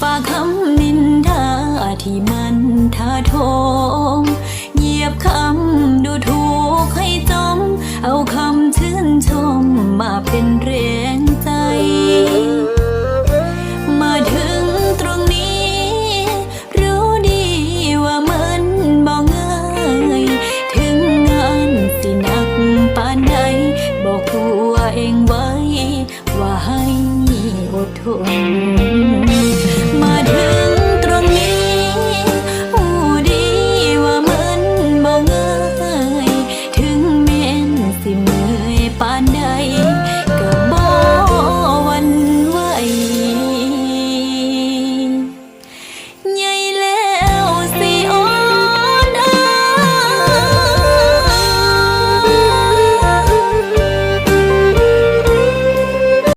ฝากคำนินทาที่มันท้าโทงเหยียบคำดูถูกให้จม เอาคำชื่นชมมาเป็นแรงใจ มาถึงตรงนี้ รู้ดีว่ามันบ่ง่ายถึงงานสิหนักปานใดบอกตัวเองไว้ ว่าให้อดทน